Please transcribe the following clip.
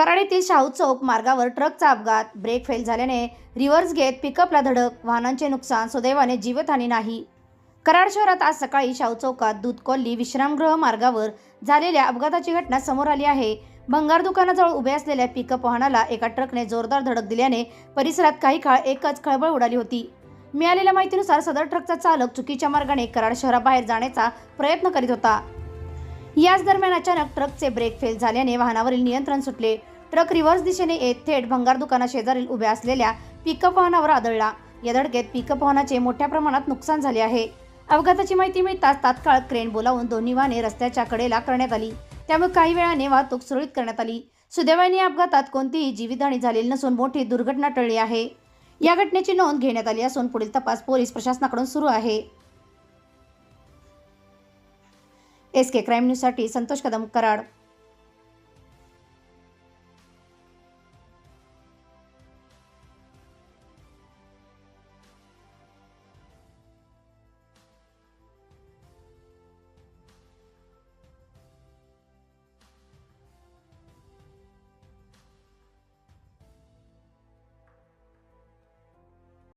कराड येथील शाहू चौक मार्गावर ट्रकचा अपघात. ब्रेक फेल झाल्याने रिव्हर्स घेत पिकअपला धडक. वाहनांचे नुकसान सुदैवाने जीवितहानी नाही. कराड शहरात आज सकाळी शाहू चौकात दूध कोल्ली विश्रामगृह मार्गावर झालेल्या अपघाताची घटना समोर आली आहे. भंगार दुकानाजवळ उभे असलेल्या पिकअप वाहनाला एका ट्रकने जोरदार धडक दिल्याने परिसरात काही काळ एकच खळबळ उडाली होती. मिळालेल्या माहितीनुसार सदर ट्रकचा चालक चुकीच्या मार्गाने कराड शहराबाहेर जाण्याचा प्रयत्न करीत होता. याच दरम्यान अचानक ट्रकचे ब्रेक फेल झाल्याने वाहनावरील नियंत्रण सुटले. ट्रक रिव्हर्स दिशेने येत थेट भंगार दुकाना शेजारील उभ्या असलेल्या पिकअप वाहनावर आदळला. या धडकेत पिकअप वाहनाचे मोठ्या प्रमाणात नुकसान झाले आहे. अपघाताची माहिती मिळताच तात्काळ क्रेन बोलावून दोन्ही वाहने रस्त्याच्या कडेला करण्यात आली. त्यामुळे काही वेळाने वाहतूक सुरळीत करण्यात आली. सुदैवाने या अपघातात कोणतीही जीवितहानी झालेली नसून मोठी दुर्घटना टळली आहे. या घटनेची नोंद घेण्यात आली असून पुढील तपास पोलीस प्रशासनाकडून सुरू आहे. एस के क्राईम न्यूजसाठी संतोष कदम कराड